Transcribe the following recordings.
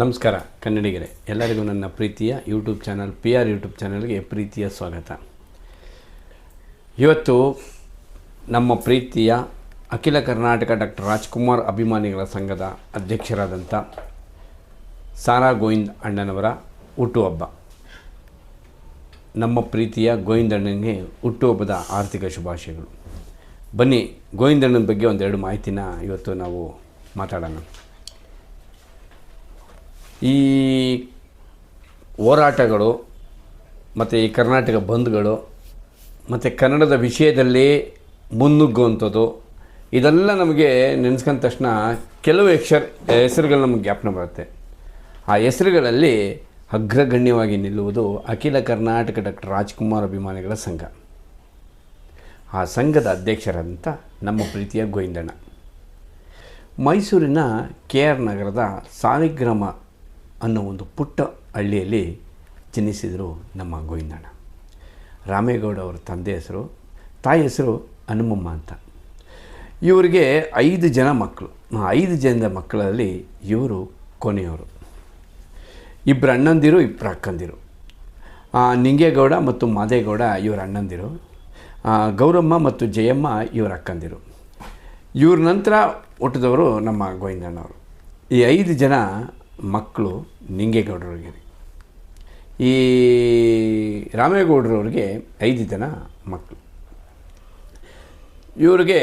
ನಮಸ್ಕಾರ, ಕನ್ನಡಿಗರೆ. ಎಲ್ಲರಿಗೂ ನನ್ನ ಪ್ರೀತಿಯ YouTube channel P R YouTube ಚಾನಲ್ಗೆ ಪ್ರೀತಿಯ ಸ್ವಾಗತ. ಇವತ್ತು ನಮ್ಮ ಪ್ರೀತಿಯ ಅಖಿಲ ಕರ್ನಾಟಕ ಡಾಕ್ಟರ್ ರಾಜ್ಕುಮಾರ್ ಅಭಿಮಾನಿಗಳ ಸಂಘದ ಅಧ್ಯಕ್ಷರಾದಂಥ ಸಾರಾ ಗೋವಿಂದ್ ಅಣ್ಣನವರ ಹುಟ್ಟುಹಬ್ಬ ನಮ್ಮ ಪ್ರೀತಿಯ ಗೋವಿಂದಣ್ಣನಿಗೆ ಹುಟ್ಟುಹಬ್ಬದ ಆರ್ಥಿಕ ಶುಭಾಶಯಗಳು. ಬನ್ನಿ ಗೋವಿಂದಣ್ಣನ ಬಗ್ಗೆ ಒಂದೆರಡು ಮಾಹಿತಿನ ಇವತ್ತು ನಾವು ಮಾತಾಡೋಣ. ಈ ಹೋರಾಟಗಳು ಮತ್ತು ಈ ಕರ್ನಾಟಕ ಬಂದ್ಗಳು ಮತ್ತು ಕನ್ನಡದ ವಿಷಯದಲ್ಲಿ ಮುನ್ನುಗ್ಗುವಂಥದ್ದು, ಇದೆಲ್ಲ ನಮಗೆ ನೆನೆಸ್ಕೊಂಡ ತಕ್ಷಣ ಕೆಲವು ಅಕ್ಷರ ಹೆಸರುಗಳು ನಮಗೆ ಜ್ಞಾಪನ ಬರುತ್ತೆ. ಆ ಹೆಸರುಗಳಲ್ಲಿ ಅಗ್ರಗಣ್ಯವಾಗಿ ನಿಲ್ಲುವುದು ಅಖಿಲ ಕರ್ನಾಟಕ ಡಾಕ್ಟರ್ ರಾಜ್ಕುಮಾರ್ ಅಭಿಮಾನಿಗಳ ಸಂಘ. ಆ ಸಂಘದ ಅಧ್ಯಕ್ಷರಂತ ನಮ್ಮ ಪ್ರೀತಿಯ ಗೋವಿಂದಣ್ಣ. ಮೈಸೂರಿನ ಕೆ ಆರ್ ನಗರದ ಸಾಲಿಗ್ರಾಮ ಅನ್ನೋ ಒಂದು ಪುಟ್ಟ ಹಳ್ಳಿಯಲ್ಲಿ ಜನಿಸಿದರು ನಮ್ಮ ಗೋವಿಂದಣ್ಣ. ರಾಮೇಗೌಡ ಅವರ ತಂದೆ ಹೆಸರು, ತಾಯಿ ಹೆಸರು ಹನುಮಮ್ಮ ಅಂತ. ಇವರಿಗೆ ಐದು ಜನ ಮಕ್ಕಳು. ಐದು ಜನದ ಮಕ್ಕಳಲ್ಲಿ ಇವರು ಕೊನೆಯವರು. ಇಬ್ಬರು ಅಣ್ಣಂದಿರು ಇಬ್ಬರು ಅಕ್ಕಂದಿರು. ನಿಂಗೇಗೌಡ ಮತ್ತು ಮಾದೇಗೌಡ ಇವರ ಅಣ್ಣಂದಿರು. ಗೌರಮ್ಮ ಮತ್ತು ಜಯಮ್ಮ ಇವರ ಅಕ್ಕಂದಿರು. ಇವ್ರ ನಂತರ ಹುಟ್ಟಿದವರು ನಮ್ಮ ಗೋವಿಂದಣ್ಣವರು. ಈ ಐದು ಜನ ಮಕ್ಕಳು ನಿಂಗೇಗೌಡರವ್ರಿಗೆ ಈ ರಾಮೇಗೌಡರವ್ರಿಗೆ ಐದು ಜನ ಮಕ್ಕಳು. ಇವ್ರಿಗೆ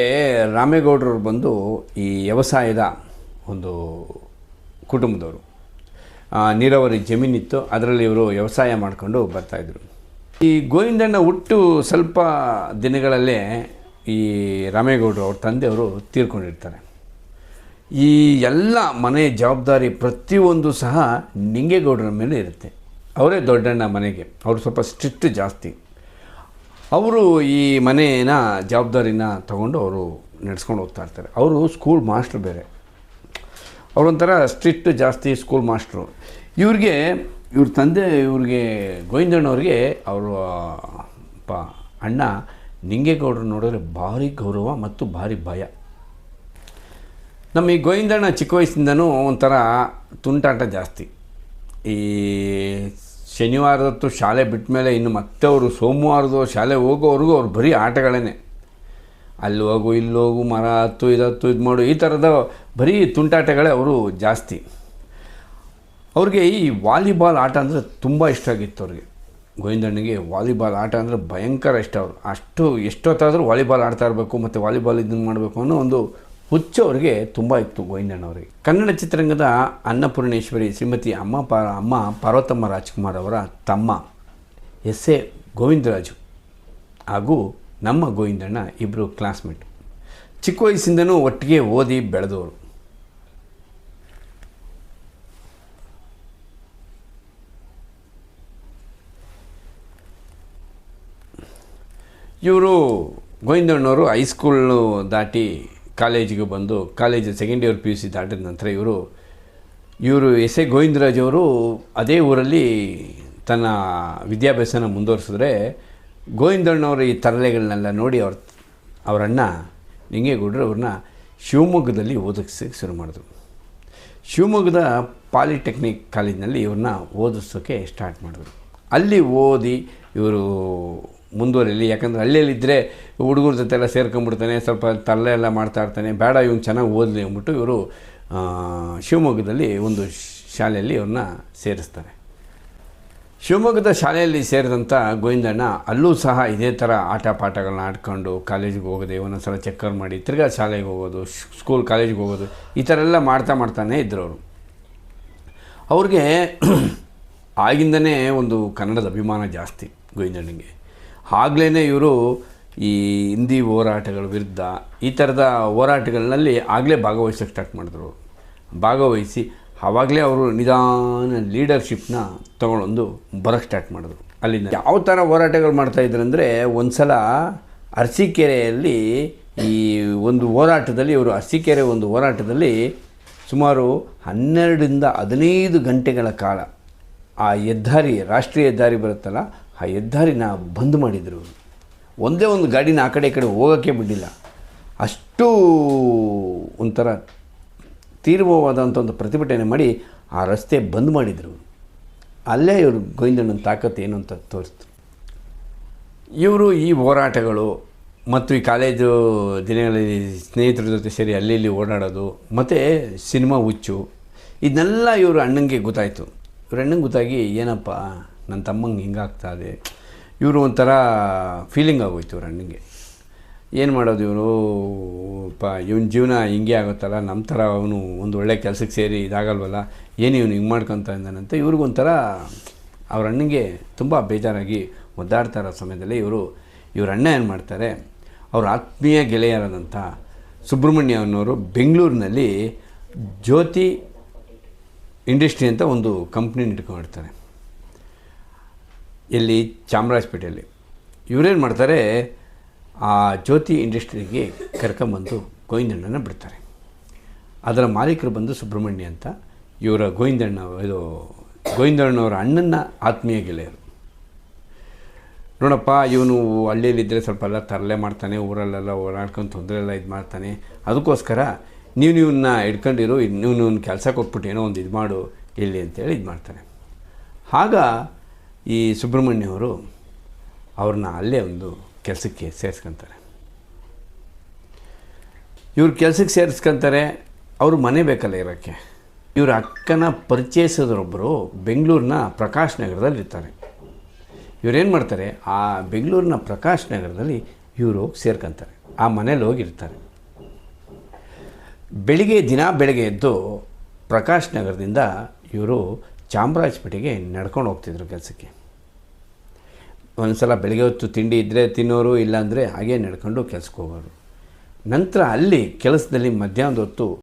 ರಾಮೇಗೌಡರವ್ರು ಬಂದು ಈ ವ್ಯವಸಾಯದ ಒಂದು ಕುಟುಂಬದವರು. ನೀರಾವರಿ ಜಮೀನಿತ್ತು, ಅದರಲ್ಲಿ ಇವರು ವ್ಯವಸಾಯ ಮಾಡಿಕೊಂಡು ಬರ್ತಾಯಿದ್ರು ಈ ಗೋವಿಂದಣ್ಣ ಹುಟ್ಟು ಸ್ವಲ್ಪ ದಿನಗಳಲ್ಲೇ ಈ ರಾಮೇಗೌಡರು ಅವ್ರ ತಂದೆಯವರು ತೀರ್ಕೊಂಡಿರ್ತಾರೆ. ಈ ಎಲ್ಲ ಮನೆ ಜವಾಬ್ದಾರಿ ಪ್ರತಿಯೊಂದು ಸಹ ನಿಂಗೇಗೌಡರ ಮೇಲೆ ಇರುತ್ತೆ. ಅವರೇ ದೊಡ್ಡಣ್ಣ ಮನೆಗೆ. ಅವರು ಸ್ವಲ್ಪ ಸ್ಟ್ರಿಕ್ಟ್ ಜಾಸ್ತಿ. ಅವರು ಈ ಮನೆಯ ಜವಾಬ್ದಾರಿನ ತಗೊಂಡು ಅವರು ನಡೆಸ್ಕೊಂಡು ಹೋಗ್ತಾ ಇರ್ತಾರೆ. ಅವರು ಸ್ಕೂಲ್ ಮಾಸ್ಟ್ರು ಬೇರೆ. ಅವರೊಂಥರ ಸ್ಟ್ರಿಕ್ಟ್ ಜಾಸ್ತಿ ಸ್ಕೂಲ್ ಮಾಸ್ಟ್ರು ಇವ್ರಿಗೆ, ಇವ್ರ ತಂದೆ ಇವ್ರಿಗೆ, ಗೋವಿಂದಣ್ಣವ್ರಿಗೆ ಅವರು ಪ, ಅಣ್ಣ ನಿಂಗೇಗೌಡರು ನೋಡಿದ್ರೆ ಭಾರಿ ಗೌರವ ಮತ್ತು ಭಾರಿ ಭಯ. ನಮ್ಮ ಈ ಗೋವಿಂದಣ್ಣ ಚಿಕ್ಕ ವಯಸ್ಸಿಂದನೂ ಒಂಥರ ತುಂಟಾಟ ಜಾಸ್ತಿ. ಈ ಶನಿವಾರದತ್ತು ಶಾಲೆ ಬಿಟ್ಟ ಮೇಲೆ ಇನ್ನು ಮತ್ತೆ ಅವರು ಸೋಮವಾರದ ಶಾಲೆ ಹೋಗೋವರೆಗೂ ಅವ್ರು ಬರೀ ಆಟಗಳೇ ಅಲ್ಲಿ ಹೋಗು, ಇಲ್ಲಿ ಹೋಗು, ಮರ ಹತ್ತು, ಇದು ಹತ್ತು, ಇದು ಮಾಡು, ಈ ಥರದ ಬರೀ ತುಂಟಾಟಗಳೇ ಅವರು ಜಾಸ್ತಿ. ಅವ್ರಿಗೆ ಈ ವಾಲಿಬಾಲ್ ಆಟ ಅಂದರೆ ತುಂಬ ಇಷ್ಟ ಆಗಿತ್ತು ಅವ್ರಿಗೆ. ಗೋವಿಂದಣ್ಣಗೆ ವಾಲಿಬಾಲ್ ಆಟ ಅಂದರೆ ಭಯಂಕರ ಇಷ್ಟ ಅವರು. ಅಷ್ಟು ಎಷ್ಟೊತ್ತಾದರೂ ವಾಲಿಬಾಲ್ ಆಡ್ತಾ ಇರಬೇಕು, ಮತ್ತು ವಾಲಿಬಾಲ್ ಇದನ್ನು ಮಾಡಬೇಕು ಅನ್ನೋ ಒಂದು ಹುಚ್ಚು ಅವರಿಗೆ ತುಂಬ ಇತ್ತು ಗೋವಿಂದಣ್ಣವರಿಗೆ ಕನ್ನಡ ಚಿತ್ರರಂಗದ ಅನ್ನಪೂರ್ಣೇಶ್ವರಿ, ಶ್ರೀಮತಿ ಅಮ್ಮ ಪ, ಅಮ್ಮ ಪಾರ್ವತಮ್ಮ ರಾಜ್ಕುಮಾರ್ ಅವರ ತಮ್ಮ ಎಸ್ ಎ ಗೋವಿಂದರಾಜು ಹಾಗೂ ನಮ್ಮ ಗೋವಿಂದಣ್ಣ ಇಬ್ಬರು ಕ್ಲಾಸ್ಮೇಟ್. ಚಿಕ್ಕ ವಯಸ್ಸಿಂದನೂ ಒಟ್ಟಿಗೆ ಓದಿ ಬೆಳೆದವರು. ಇವರು ಗೋವಿಂದಣ್ಣವರು ಹೈಸ್ಕೂಲು ದಾಟಿ ಕಾಲೇಜಿಗೆ ಬಂದು college second year P U C ದಾಟಿದ ನಂತರ ಇವರು ಇವರು ಎಸ್ ಎ ಗೋವಿಂದರಾಜ್ ಅವರು ಅದೇ ಊರಲ್ಲಿ ತನ್ನ ವಿದ್ಯಾಭ್ಯಾಸನ ಮುಂದುವರಿಸಿದ್ರೆ ಗೋವಿಂದಣ್ಣವರ ಈ ತರಲೆಗಳನ್ನೆಲ್ಲ ನೋಡಿ ಅವ್ರ ಅವರನ್ನು ಅಣ್ಣ ನಿಂಗೇಗೌಡರು ಅವ್ರನ್ನ ಶಿವಮೊಗ್ಗದಲ್ಲಿ ಓದಿಸೋಕ್ಕೆ ಶುರು ಮಾಡಿದ್ರು. ಶಿವಮೊಗ್ಗದ ಪಾಲಿಟೆಕ್ನಿಕ್ ಕಾಲೇಜಿನಲ್ಲಿ ಇವ್ರನ್ನ ಓದಿಸೋಕ್ಕೆ ಸ್ಟಾರ್ಟ್ ಮಾಡಿದ್ರು. ಅಲ್ಲಿ ಓದಿ ಇವರು ಮುಂದುವರಿಲಿ. ಯಾಕಂದರೆ ಹಳ್ಳಿಯಲ್ಲಿದ್ದರೆ ಹುಡುಗರ ಜೊತೆ ಎಲ್ಲ ಸೇರ್ಕೊಂಡ್ಬಿಡ್ತಾನೆ, ಸ್ವಲ್ಪ ತಲ್ಲೆ ಎಲ್ಲ ಮಾಡ್ತಾ ಇರ್ತಾನೆ. ಬೇಡ, ಇವ್ನು ಚೆನ್ನಾಗಿ ಓದಲಿ ಅಂದ್ಬಿಟ್ಟು ಇವರು ಶಿವಮೊಗ್ಗದಲ್ಲಿ ಒಂದು ಶಾಲೆಯಲ್ಲಿ ಇವ್ರನ್ನ ಸೇರಿಸ್ತಾರೆ. ಶಿವಮೊಗ್ಗದ ಶಾಲೆಯಲ್ಲಿ ಸೇರಿದಂಥ ಗೋವಿಂದಣ್ಣ ಅಲ್ಲೂ ಸಹ ಇದೇ ಥರ ಆಟ ಪಾಠಗಳನ್ನ ಆಡ್ಕೊಂಡು ಕಾಲೇಜಿಗೆ ಹೋಗೋದೆ ಒಂದೊಂದು ಸಲ ಚಕ್ಕರ್ ಮಾಡಿ, ತಿರ್ಗಾ ಶಾಲೆಗೆ ಹೋಗೋದು ಸ್ಕೂಲ್ ಕಾಲೇಜಿಗೆ ಹೋಗೋದು, ಈ ಥರ ಎಲ್ಲ ಮಾಡ್ತಾ ಮಾಡ್ತಾನೆ ಇದ್ದರು ಅವರು. ಅವ್ರಿಗೆ ಆಗಿಂದನೇ ಒಂದು ಕನ್ನಡದ ಅಭಿಮಾನ ಜಾಸ್ತಿ ಗೋವಿಂದಣ್ಣಗೆ. ಆಗಲೇ ಇವರು ಈ ಹಿಂದಿ ಹೋರಾಟಗಳ ವಿರುದ್ಧ ಈ ಥರದ ಹೋರಾಟಗಳಲ್ಲಿ ಆಗಲೇ ಭಾಗವಹಿಸೋಕ್ಕೆ ಸ್ಟಾರ್ಟ್ ಮಾಡಿದ್ರು. ಭಾಗವಹಿಸಿ ಆವಾಗಲೇ ಅವರು ನಿಧಾನ ಲೀಡರ್ಶಿಪ್ನ ತೊಗೊಂಡೊಂದು ಬರೋಕ್ಕೆ ಸ್ಟಾರ್ಟ್ ಮಾಡಿದ್ರು. ಅಲ್ಲಿಂದ ಯಾವ ಥರ ಹೋರಾಟಗಳು ಮಾಡ್ತಾಯಿದ್ರು ಅಂದರೆ ಒಂದು ಸಲ ಅರಸೀಕೆರೆಯಲ್ಲಿ ಈ ಒಂದು ಹೋರಾಟದಲ್ಲಿ ಇವರು ಅರಸೀಕೆರೆ ಒಂದು ಹೋರಾಟದಲ್ಲಿ ಸುಮಾರು ಹನ್ನೆರಡರಿಂದ ಹದಿನೈದು ಗಂಟೆಗಳ ಕಾಲ ಆ ಹೆದ್ದಾರಿ, ರಾಷ್ಟ್ರೀಯ ಹೆದ್ದಾರಿ ಬರುತ್ತಲ್ಲ ಆ ಹೆದ್ದಾರಿನ ಬಂದ್ ಮಾಡಿದರು. ಒಂದೇ ಒಂದು ಗಾಡಿನ ಆ ಕಡೆ ಈ ಕಡೆ ಹೋಗೋಕ್ಕೆ ಬಿಡಲಿಲ್ಲ. ಅಷ್ಟು ಒಂಥರ ತೀವ್ರವಾದಂಥ ಒಂದು ಪ್ರತಿಭಟನೆ ಮಾಡಿ ಆ ರಸ್ತೆ ಬಂದ್ ಮಾಡಿದರು. ಅಲ್ಲೇ ಇವರು ಗೋವಿಂದಣ್ಣನ ತಾಕತ್ತು ಏನು ಅಂತ ತೋರಿಸ್ತು. ಇವರು ಈ ಹೋರಾಟಗಳು ಮತ್ತು ಈ ಕಾಲೇಜು ದಿನಗಳಲ್ಲಿ ಸ್ನೇಹಿತರ ಜೊತೆ ಸೇರಿ ಅಲ್ಲಿ ಇಲ್ಲಿ ಓಡಾಡೋದು ಮತ್ತು ಸಿನಿಮಾ ಹುಚ್ಚು, ಇದನ್ನೆಲ್ಲ ಇವರು ಅಣ್ಣಂಗೆ ಗೊತ್ತಾಯಿತು. ಇವ್ರ ಅಣ್ಣಂಗೆ ಗೊತ್ತಾಗಿ ಏನಪ್ಪ ನನ್ನ ತಮ್ಮಂಗೆ ಹಿಂಗಾಗ್ತಾ ಇದೆ. ಇವರು ಒಂಥರ ಫೀಲಿಂಗ್ ಆಗೋಯ್ತು ಇವ್ರ ಅಣ್ಣಂಗೆ ಏನು ಮಾಡೋದು ಇವರು? ಪ, ಇವನ ಜೀವನ ಹಿಂಗೆ ಆಗುತ್ತಲ್ಲ? ನಮ್ಮ ಥರ ಅವನು ಒಂದು ಒಳ್ಳೆ ಕೆಲಸಕ್ಕೆ ಸೇರಿ ಇದಾಗಲ್ವಲ್ಲ? ಏನು ಇವನು ಹಿಂಗೆ ಮಾಡ್ಕೊತ ಇದ್ದಾನಂತ ಇವ್ರಿಗೊಂಥರ ಅವ್ರ ಅಣ್ಣಿಗೆ ತುಂಬ ಬೇಜಾರಾಗಿ ಒದ್ದಾಡ್ತಾ ಇರೋ ಸಮಯದಲ್ಲಿ ಇವರು, ಇವ್ರ ಅಣ್ಣ ಏನು ಮಾಡ್ತಾರೆ? ಅವ್ರ ಆತ್ಮೀಯ ಗೆಳೆಯರಾದಂಥ ಸುಬ್ರಹ್ಮಣ್ಯ ಅನ್ನೋರು ಬೆಂಗಳೂರಿನಲ್ಲಿ ಜ್ಯೋತಿ ಇಂಡಸ್ಟ್ರಿ ಅಂತ ಒಂದು ಕಂಪ್ನಿನ ಇಟ್ಕೊಂಡಿರ್ತಾರೆ ಎಲ್ಲಿ ಚಾಮರಾಜಪೇಟೆಯಲ್ಲಿ. ಇವರೇನು ಮಾಡ್ತಾರೆ, ಆ ಜ್ಯೋತಿ ಇಂಡಸ್ಟ್ರಿಗೆ ಕರ್ಕೊಂಬಂದು ಗೋವಿಂದಣ್ಣನ ಬಿಡ್ತಾರೆ. ಅದರ ಮಾಲೀಕರು ಬಂದು ಸುಬ್ರಹ್ಮಣ್ಯ ಅಂತ. ಇವರ ಗೋವಿಂದಣ್ಣ, ಇದು ಗೋವಿಂದಣ್ಣವರ ಅಣ್ಣನ ಆತ್ಮೀಯ ಗೆಳೆಯರು. ನೋಡಪ್ಪ, ಇವನು ಹಳ್ಳಿಯಲ್ಲಿದ್ದರೆ ಸ್ವಲ್ಪ ಎಲ್ಲ ತರಲೆ ಮಾಡ್ತಾನೆ, ಊರಲ್ಲೆಲ್ಲ ಓಡಾಡ್ಕೊಂಡು ತೊಂದರೆ ಎಲ್ಲ ಇದು ಮಾಡ್ತಾನೆ. ಅದಕ್ಕೋಸ್ಕರ ನೀವು ಇವನ್ನ ಹಿಡ್ಕೊಂಡಿರು ನೀವು ಇವನು ಕೆಲಸ ಕೊಟ್ಬಿಟ್ಟು ಏನೋ ಒಂದು ಇದು ಮಾಡು ಇಲ್ಲಿ ಅಂತೇಳಿ ಇದು ಮಾಡ್ತಾನೆ. ಆಗ ಈ ಸುಬ್ರಹ್ಮಣ್ಯವರು ಅವ್ರನ್ನ ಅಲ್ಲೇ ಒಂದು ಕೆಲಸಕ್ಕೆ ಸೇರಿಸ್ಕೊಂತಾರೆ. ಇವ್ರ ಕೆಲಸಕ್ಕೆ ಸೇರಿಸ್ಕೊಂತಾರೆ, ಅವರು ಮನೆ ಬೇಕಲ್ಲ ಇರೋಕ್ಕೆ. ಇವ್ರ ಅಕ್ಕನ ಪರಿಚಯಿಸಿದ್ರೊಬ್ಬರು ಬೆಂಗಳೂರಿನ ಪ್ರಕಾಶ್ ನಗರದಲ್ಲಿ ಇರ್ತಾರೆ ಇವರೇನು ಮಾಡ್ತಾರೆ, ಆ ಬೆಂಗಳೂರಿನ ಪ್ರಕಾಶ್ ನಗರದಲ್ಲಿ ಇವರು ಹೋಗಿ ಸೇರ್ಕೊಂತಾರೆ, ಆ ಮನೇಲಿ ಹೋಗಿರ್ತಾರೆ. ಬೆಳಿಗ್ಗೆ ದಿನ ಬೆಳಗ್ಗೆ ಎದ್ದು ಪ್ರಕಾಶ್ ನಗರದಿಂದ ಇವರು ಚಾಮರಾಜಪೇಟೆಗೆ ನಡ್ಕೊಂಡು ಹೋಗ್ತಿದ್ರು ಕೆಲಸಕ್ಕೆ. ಒಂದು ಸಲ ಬೆಳಗ್ಗೆ ಹೊತ್ತು ತಿಂಡಿ ಇದ್ದರೆ ತಿನ್ನೋರು, ಇಲ್ಲಾಂದರೆ ಹಾಗೇ ನಡ್ಕೊಂಡು ಕೆಲ್ಸಕ್ಕೆ ಹೋಗೋರು. ನಂತರ ಅಲ್ಲಿ ಕೆಲಸದಲ್ಲಿ ಮಧ್ಯಾಹ್ನದ ಹೊತ್ತು